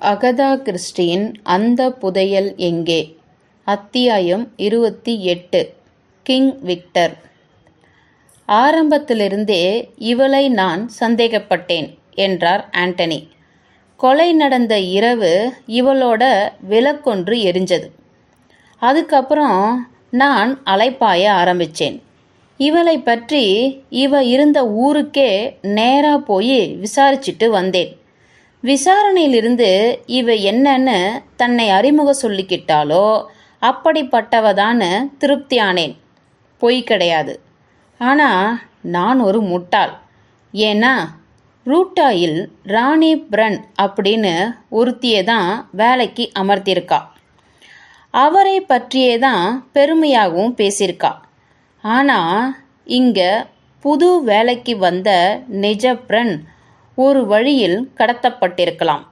Agatha கிறிஸ்டியின் அந்த புதையல் எங்கே? அத்தியாயம் இருபத்தி எட்டு. King Victor. ஆரம்பத்திலிருந்தே இவளை நான் சந்தேகப்பட்டேன் என்றார் ஆண்டனி. கொலை நடந்த இரவு இவளோட விளக்கொன்று எரிஞ்சது. அதுக்கப்புறம் நான் அலைப்பாய ஆரம்பித்தேன் இவளை பற்றி இவ இருந்த ஊருக்கே நேராக போய் விசாரிச்சுட்டு வந்தேன். விசாரணையிலிருந்து இவ என்னன்னு தன்னை அறிமுக சொல்லிக்கிட்டாலோ அப்படிப்பட்டவதான்னு திருப்தியானேன். பொய் கிடையாது. ஆனால் நான் ஒரு முட்டாள். ஏன்னா ரூட்டாயில் ராணி பிரன் அப்படின்னு ஒருத்தியை தான் வேலைக்கு அமர்த்தியிருக்கா. அவரை பற்றியே தான் பெருமையாகவும் பேசியிருக்கா. ஆனால் இங்கே புது வேலைக்கு வந்த நிஜ பிரன் ஒரு வழியில் கடத்தப்பட்டிருக்கலாம்.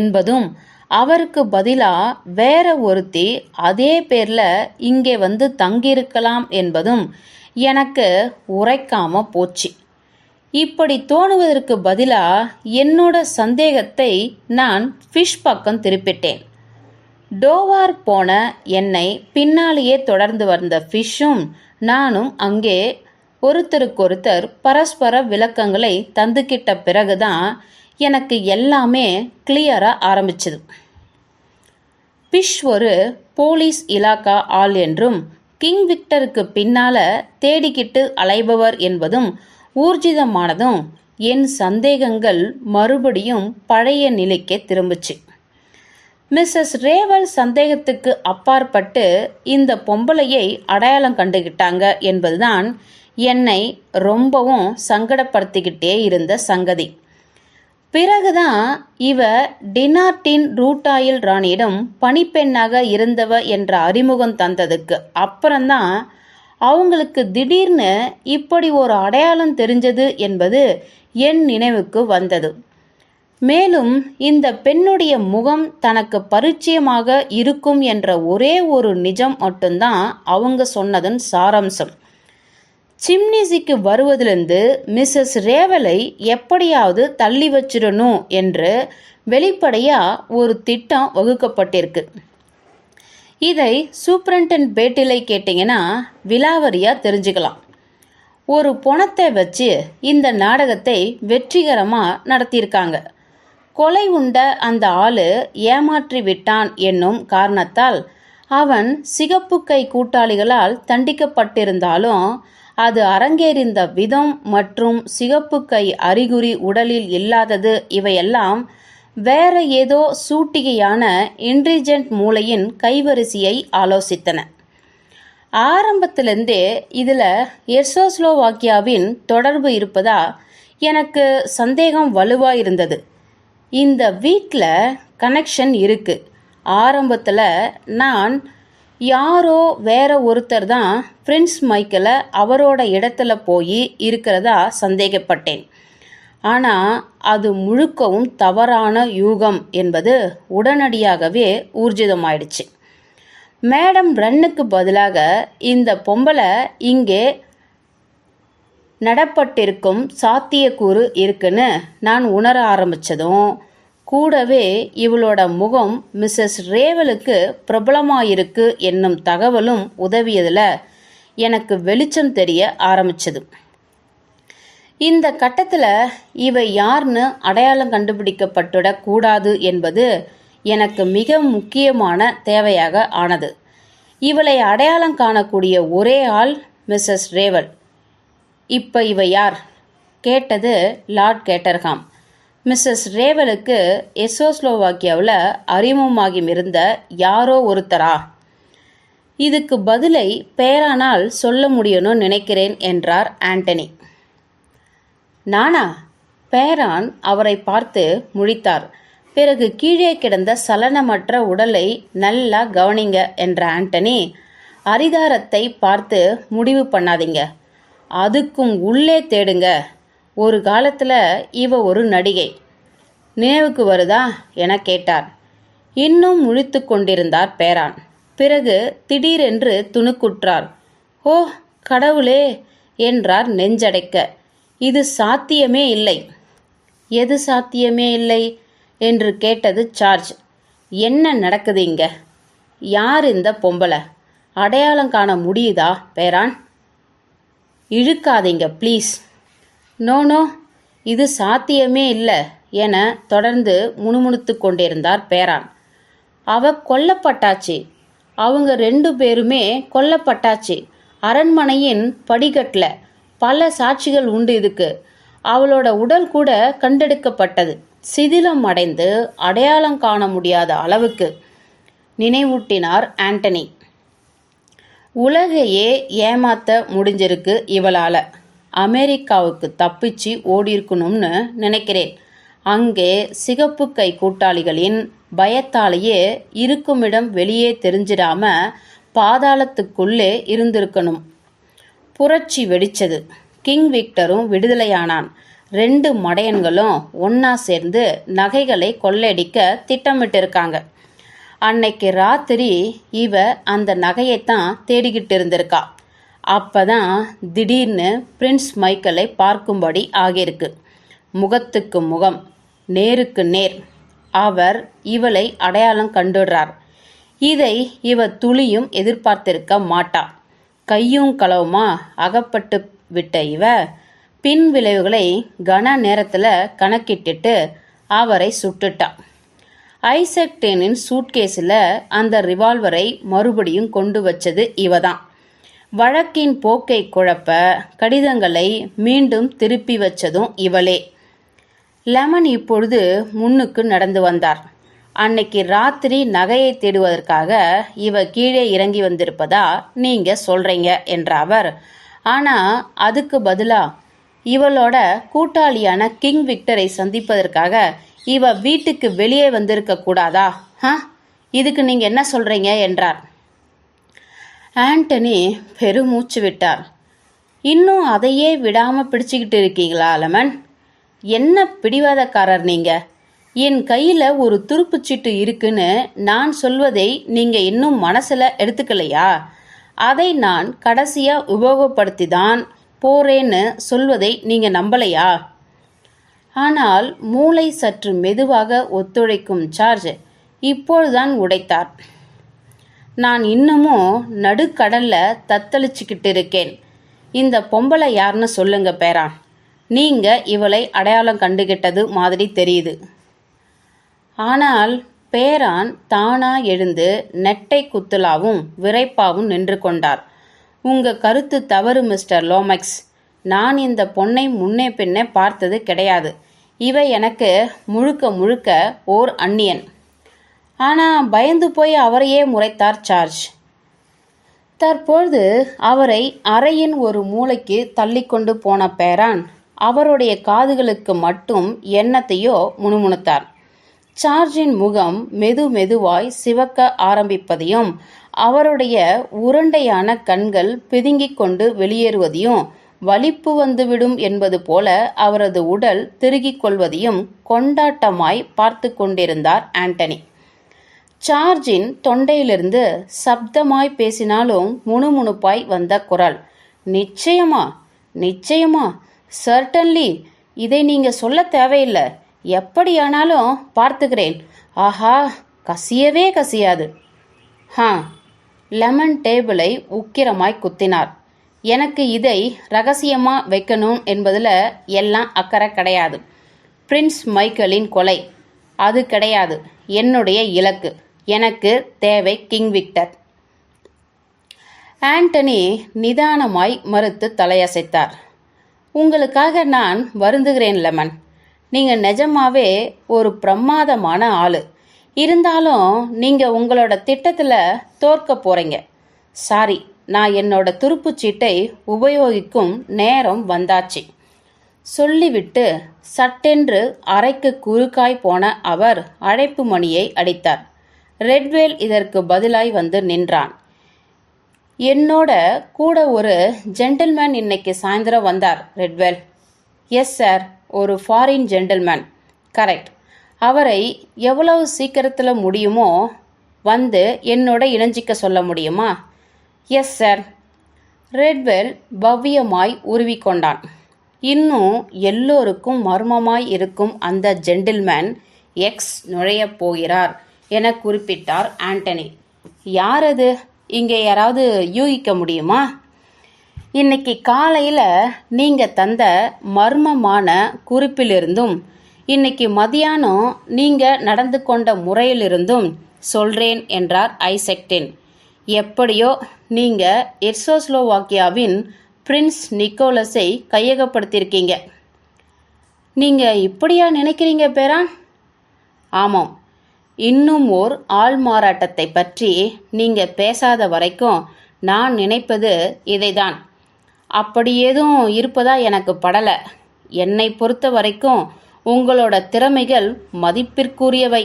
என்பதும் அவருக்கு பதிலாக வேற ஒருத்தி அதே பேரில் இங்கே வந்து தங்கியிருக்கலாம் என்பதும் எனக்கு உரைக்காம போச்சு. இப்படி தோணுவதற்கு பதிலாக என்னோட சந்தேகத்தை நான் ஃபிஷ் பக்கம் திருப்பிட்டேன். டோவார் போன என்னை பின்னாலேயே தொடர்ந்து வந்த ஃபிஷ்ஷும் நானும் அங்கே ஒருத்தருக்கொருத்தர் பரஸ்பர விளக்கங்களை தந்துக்கிட்ட பிறகுதான் எனக்கு எல்லாமே கிளியராக ஆரம்பிச்சது. பிஷ் ஒரு போலீஸ் இலாக்கா ஆள் என்றும் கிங் விக்டருக்கு பின்னால தேடிக்கிட்டு அலைபவர் என்பதும் ஊர்ஜிதமானதும் என் சந்தேகங்கள் மறுபடியும் பழைய நிலைக்கே திரும்புச்சு. மிஸ்ஸஸ் ரேவல் சந்தேகத்துக்கு அப்பாற்பட்டு இந்த பொம்பளையை அடையாளம் கண்டுகிட்டாங்க என்பதுதான் என்னை ரொம்பவும் சங்கடப்படுத்திக்கிட்டே இருந்த சங்கதி. பிறகுதான் இவ டினார்டின் ரூட்டாயில் ராணியிடம் பணிப்பெண்ணாக இருந்தவ என்ற அறிமுகம் தந்ததுக்கு. அப்புறம்தான் அவங்களுக்கு திடீர்னு இப்படி ஒரு அடையாளம் தெரிஞ்சது என்பது என் நினைவுக்கு வந்தது. மேலும் இந்த பெண்ணுடைய முகம் தனக்கு பரிச்சயமாக இருக்கும் என்ற ஒரே ஒரு நிஜம் மட்டும்தான் அவங்க சொன்னதன் சாராம்சம். சிம்னிசிக்கு வருவதிலிருந்து மிஸ்ஸஸ் ரேவலை எப்படியாவது தள்ளி வச்சிடணும் என்று வெளிப்படையாக ஒரு திட்டம் வகுக்கப்பட்டிருக்கு. இதை சூப்பரண்டன்ட் பேட்டிலை கேட்டிங்கன்னா விலாவரியாக தெரிஞ்சுக்கலாம். ஒரு பணத்தை வச்சு இந்த நாடகத்தை வெற்றிகரமாக நடத்தியிருக்காங்க. கொலை உண்ட அந்த ஆளு ஏமாற்றி விட்டான் என்னும் காரணத்தால் அவன் சிகப்பு கை கூட்டாளிகளால் தண்டிக்கப்பட்டிருந்தாலும் அது அரங்கேறிந்த விதம் மற்றும் சிகப்பு கை அறிகுறி உடலில் இல்லாதது. இவையெல்லாம் வேற ஏதோ சூட்டிகையான இன்டெலிஜென்ட் மூளையின் கைவரிசையை ஆலோசித்தன. ஆரம்பத்திலிருந்தே இதில் எர்சோஸ்லோவாக்கியாவின் தொடர்பு இருப்பதா எனக்கு சந்தேகம் வலுவாக இருந்தது இந்த வீட்டில் கனெக்ஷன் இருக்குது ஆரம்பத்தில் நான் யாரோ வேற ஒருத்தர் தான் பிரின்ஸ் மைக்கேலை அவரோட இடத்துல போய் இருக்கிறதா சந்தேகப்பட்டேன். ஆனால் அது முழுக்கவும் தவறான யூகம் என்பது உடனடியாகவே ஊர்ஜிதமாயிடுச்சு. மேடம் ரன்னுக்கு பதிலாக இந்த பொம்பளை இங்கே நடப்பட்டிருக்கும் சாத்தியக்கூறு இருக்குன்னு நான் உணர ஆரம்பித்ததும் கூடவே இவளோட முகம் மிஸ்ஸஸ் ரேவலுக்கு பிரபலமாயிருக்கு என்னும் தகவலும் உதவியதில் எனக்கு வெளிச்சம் தெரிய ஆரம்பிச்சது. இந்த கட்டத்தில் இவை யார்னு அடையாளம் கண்டுபிடிக்கப்பட்டுடக் கூடாது என்பது எனக்கு மிக முக்கியமான தேவையாக ஆனது. இவளை அடையாளம் காணக்கூடிய ஒரே ஆள் மிஸ்ஸஸ் ரேவல். இப்போ இவ யார்? கேட்டது லார்ட் கேட்டர்ஹாம். மிஸ்ஸஸ் ரேவலுக்கு எசோஸ்லோவாக்கியாவில் அறிமுகமாகி இருந்த யாரோ ஒருத்தரா? இதுக்கு பதிலை பேரானால் சொல்ல முடியும்னு நினைக்கிறேன் என்றார் ஆண்டனி. நானா? பேரான் அவரை பார்த்து முழித்தார். பிறகு கீழே கிடந்த சலனமற்ற உடலை நல்லா கவனிங்க என்ற ஆண்டனி அரிதாரத்தை பார்த்து முடிவு பண்ணாதீங்க. அதுக்கும் உள்ளே தேடுங்க. ஒரு காலத்தில் இவ ஒரு நடிகை. நினைவுக்கு வருதா? என கேட்டார். இன்னும் முழித்து கொண்டிருந்தார் பேரான் பிறகு திடீரென்று துணுக்குற்றார். ஓ கடவுளே! என்றார் நெஞ்சடைக்க. இது சாத்தியமே இல்லை. எது சாத்தியமே இல்லை? என்று கேட்டது சார்ஜ். என்ன நடக்குது இங்க? யார் இந்த பொம்பளை? அடையாளம் காண முடியுதா பேரான் இழுக்காதீங்க ப்ளீஸ். நோ நோ இது சாத்தியமே இல்லை என தொடர்ந்து முணுமுணுத்து கொண்டிருந்தார் பேரான். அவ கொல்லப்பட்டாச்சு. அவங்க ரெண்டு பேருமே கொல்லப்பட்டாச்சு. அரண்மனையின் படிக்கட்டில் பல சாட்சிகள் உண்டு இதுக்கு. அவளோட உடல் கூட கண்டெடுக்கப்பட்டது. சிதிலம் அடைந்து அடையாளம் காண முடியாத அளவுக்கு நினைவூட்டினார் ஆண்டனி. உலகையே ஏமாத்த முடிஞ்சிருக்கு இவளால. அமெரிக்காவுக்கு தப்பிச்சு ஓடியிருக்கணும்னு நினைக்கிறேன். அங்கே சிகப்பு கை கூட்டாளிகளின் பயத்தாலேயே இருக்குமிடம் வெளியே தெரிஞ்சிடாம பாதாளத்துக்குள்ளே இருந்திருக்கணும். புரட்சி வெடிச்சது. கிங் விக்டரும் விடுதலையானான். ரெண்டு மடையன்களும் ஒன்னா சேர்ந்து நகைகளை கொள்ளையடிக்க திட்டமிட்டிருக்காங்க. அன்னைக்கு ராத்திரி இவ அந்த நகையைத்தான் தேடிக்கிட்டு இருந்திருக்கா. அப்பதான் திடீர்னு பிரின்ஸ் மைக்கேலை பார்க்கும்படி ஆகியிருக்கு. முகத்துக்கு முகம் நேருக்கு நேர். அவர் இவளை அடையாளம் கண்டுடுறார். இதை இவ துளியும் எதிர்பார்த்திருக்க மாட்டா. கையும் களவுமா அகப்பட்டு விட்ட இவ பின் விளைவுகளை கன நேரத்தில் கணக்கிட்டுட்டு அவரை சுட்டுட்டா. ஐசக் டேனின் சூட்கேஸில் அந்த ரிவால்வரை மறுபடியும் கொண்டு வச்சது இவதான். வழக்கின் போக்கை குழப்ப கடிதங்களை மீண்டும் திருப்பி வச்சதும் இவளே. லெமன் இப்பொழுது முன்னுக்கு நடந்து வந்தார். அன்னைக்கு ராத்திரி நகையை தேடுவதற்காக இவ கீழே இறங்கி வந்திருப்பதா நீங்க சொல்றீங்க என்ற அவர் ஆனா அதுக்கு பதிலா இவளோட கூட்டாளியான கிங் விக்டரை சந்திப்பதற்காக இவ வீட்டுக்கு வெளியே வந்திருக்க கூடாதா? ஹ? இதுக்கு நீங்க என்ன சொல்றீங்க? என்றார். ஆண்டனி பெருமூச்சு விட்டார். இன்னும் அதையே விடாமல் பிடிச்சிக்கிட்டு இருக்கீங்களா அலமன்? என்ன பிடிவாதக்காரர் நீங்க? என் கையில் ஒரு துருப்புச்சீட்டு இருக்குன்னு நான் சொல்வதை நீங்கள் இன்னும் மனசில் எடுத்துக்கலையா? அதை நான் கடைசியாக உபயோகப்படுத்தி தான் போறேன்னு சொல்வதை நீங்கள் நம்பலையா? ஆனால் மூளை சற்று மெதுவாக ஒத்துழைக்கும் சார்ஜ் இப்பொழுதுதான் உடைத்தார். நான் இன்னமும் நடுக்கடல்ல தத்தளிச்சுக்கிட்டு இருக்கேன் இந்த பொம்பளை யாருன்னு சொல்லுங்க பேரான் நீங்க இவளை அடையாளம் கண்டுகிட்டது மாதிரி தெரியுது. ஆனால் பேரான் தானா எழுந்து நெட்டை குத்துலாவும் விரைப்பாவும் நின்று கொண்டார். உங்க கருத்து தவறு மிஸ்டர் லோமெக்ஸ். நான் இந்த பொண்ணை முன்னே பின்னே பார்த்தது கிடையாது. இவ எனக்கு முழுக்க முழுக்க ஓர் அந்நியன். ஆனா பயந்து போய் அவரையே முறைத்தார் சார்ஜ். தற்பொழுது அவரை அறையின் ஒரு மூலைக்கு தள்ளிக்கொண்டு போன பேரான் அவருடைய காதுகளுக்கு மட்டும் எண்ணத்தையோ முணுமுணுத்தார். சார்ஜின் முகம் மெது மெதுவாய் சிவக்க ஆரம்பிப்பதையும் அவருடைய உருண்டையான கண்கள் பிதுங்கிக் கொண்டு வெளியேறுவதையும் வலிப்பு வந்துவிடும் என்பது போல அவரது உடல் திருகிக் கொள்வதையும் கொண்டாட்டமாய் பார்த்து கொண்டிருந்தார் ஆண்டனி. சார்ஜின் தொண்டையிலிருந்து சப்தமாய் பேசினாலும் முணுமுணுப்பாய் வந்த குரல். நிச்சயமா நிச்சயமா சர்டன்லி இதை நீங்க சொல்ல தேவையில்லை. எப்படியானாலும் பார்த்துக்கிறேன். ஆஹா கசியவே கசியாது. ஹா லெமன் டேபிளை உக்கிரமாய் குத்தினார். எனக்கு இதை ரகசியமாக வைக்கணும் என்பதில் எல்லாம் அக்கறை கிடையாது. பிரின்ஸ் மைக்கேலின் கொலை அது கிடையாது. என்னுடைய இலக்கு. எனக்கு தேவை கிங் விக்டர். ஆண்டனி நிதானமாய் மறுத்து தலையசைத்தார். உங்களுக்காக நான் வருந்துகிறேன் லெமன். நீங்கள் நிஜமாவே ஒரு பிரமாதமான ஆள். இருந்தாலும் நீங்கள் உங்களோட திட்டத்தில் தோற்க போகிறீங்க சாரி நான் என்னோட துருப்புச்சீட்டை உபயோகிக்கும் நேரம் வந்தாச்சு. சொல்லிவிட்டு சட்டென்று அறைக்கு குறுக்காய் போன அவர் அழைப்பு மணியை அடித்தார். ரெட்வேல் இதற்கு பதிலாய் வந்து நின்றான். என்னோட கூட ஒரு ஜென்டில்மேன் இன்னைக்கு சாயந்தரம் வந்தார் ரெட்வெல். எஸ் சார் ஒரு ஃபாரின் ஜென்டில்மேன் கரெக்ட் அவரை எவ்வளவு சீக்கிரத்தில் முடியுமோ வந்து என்னோட இணைஞ்சிக்க சொல்ல முடியுமா? எஸ் சார் ரெட்வெல் பவ்யமாய் உருவிக்கொண்டான் இன்னும் எல்லோருக்கும் மர்மமாய் இருக்கும் அந்த ஜென்டில்மேன் எக்ஸ் நுழையப் போகிறார். என குறிப்பிட்டார் ஆண்டனி. யார் அது? இங்கே யாராவது யூகிக்க முடியுமா? இன்னைக்கு காலையில் நீங்கள் தந்த மர்மமான குறிப்பிலிருந்தும் இன்னைக்கு மதியானம் நீங்கள் நடந்து கொண்ட முறையிலிருந்தும் சொல்கிறேன் என்றார் ஐசெக்டின். எப்படியோ நீங்கள் எர்சோஸ்லோவாக்கியாவின் பிரின்ஸ் நிக்கோலஸை கையகப்படுத்தியிருக்கீங்க. நீங்கள் இப்படியா நினைக்கிறீங்க பேரா? ஆமாம் இன்னும் ஓர் ஆள் மாறாட்டத்தை பற்றி நீங்கள் பேசாத வரைக்கும் நான் நினைப்பது இதைதான். அப்படி ஏதும் இருப்பதா எனக்கு படலை. என்னை பொறுத்த வரைக்கும் உங்களோட திறமைகள் மதிப்பிற்குரியவை.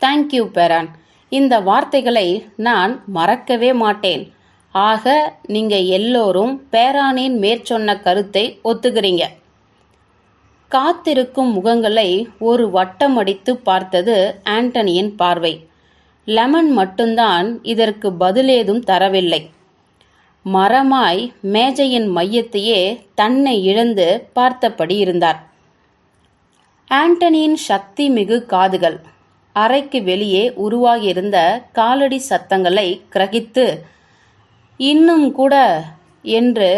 தேங்க்யூ பேரான். இந்த வார்த்தைகளை நான் மறக்கவே மாட்டேன். ஆக நீங்க எல்லோரும் பேரானின் மேற்சொன்ன கருத்தை ஒத்துக்கிறீங்க. காத்திருக்கும் முகங்களை ஒரு வட்டம் அடித்து பார்த்தது ஆண்டனியின் பார்வை. லெமன் மட்டும்தான் இதற்கு பதிலேதும் தரவில்லை. மரமாய் மேஜையின் மையத்தையே தன்னை இழந்து பார்த்தபடி இருந்தார். ஆண்டனியின் சக்தி மிகு காதுகள். அறைக்கு வெளியே உருவாகியிருந்த காலடி சத்தங்களை கிரகித்து இன்னும் கூட என்று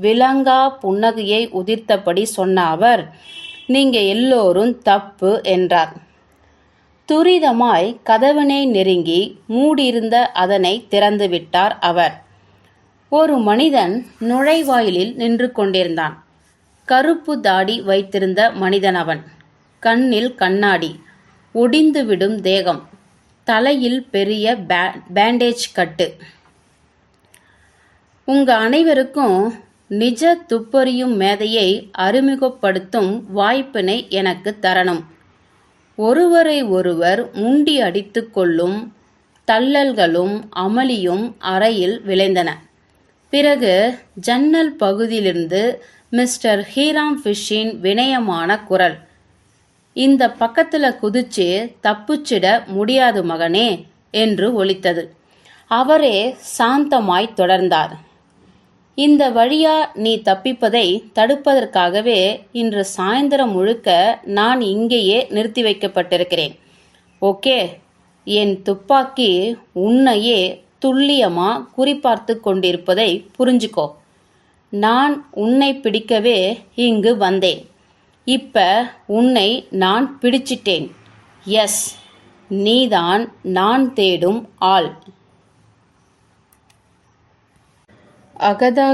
விலங்கா புன்னகையை உதிர்த்தபடி சொன்ன அவர் நீங்க எல்லோரும் தப்பு என்றார். துரிதமாய் கதவனை நெருங்கி மூடியிருந்த அதனை திறந்து விட்டார் அவர். ஒரு மனிதன் நுழைவாயிலில் நின்று கொண்டிருந்தான். கருப்பு தாடி வைத்திருந்த மனிதன் அவன். கண்ணில் கண்ணாடி. ஒடிந்துவிடும் தேகம். தலையில் பெரிய பே- பேண்டேஜ் கட்டு. உங்க அனைவருக்கும் நிஜ துப்பறியும் மேதையை அறிமுகப்படுத்தும் வாய்ப்பினை எனக்கு தரணும். ஒருவரை ஒருவர் முண்டி அடித்து கொள்ளும் தள்ளல்களும் அமளியும் அறையில் விளைந்தன. பிறகு ஜன்னல் பகுதியிலிருந்து மிஸ்டர் ஹீராம் ஃபிஷின் வினயமான குரல் இந்த பக்கத்தில் குதிச்சு தப்புச்சிட முடியாது மகனே என்று ஒலித்தது. அவரே சாந்தமாய் தொடர்ந்தார். இந்த வழியா நீ தப்பிப்பதை தடுப்பதற்காகவே இன்று சாயந்தரம் முழுக்க நான் இங்கேயே நிறுத்தி வைக்கப்பட்டிருக்கிறேன். ஓகே என் துப்பாக்கி உன்னையே துல்லியமா குறிப்பார்த்து கொண்டிருப்பதை புரிஞ்சுக்கோ. நான் உன்னை பிடிக்கவே இங்கு வந்தேன். இப்ப உன்னை நான் பிடிச்சிட்டேன். எஸ் நீதான் நான் தேடும் ஆள். அகதா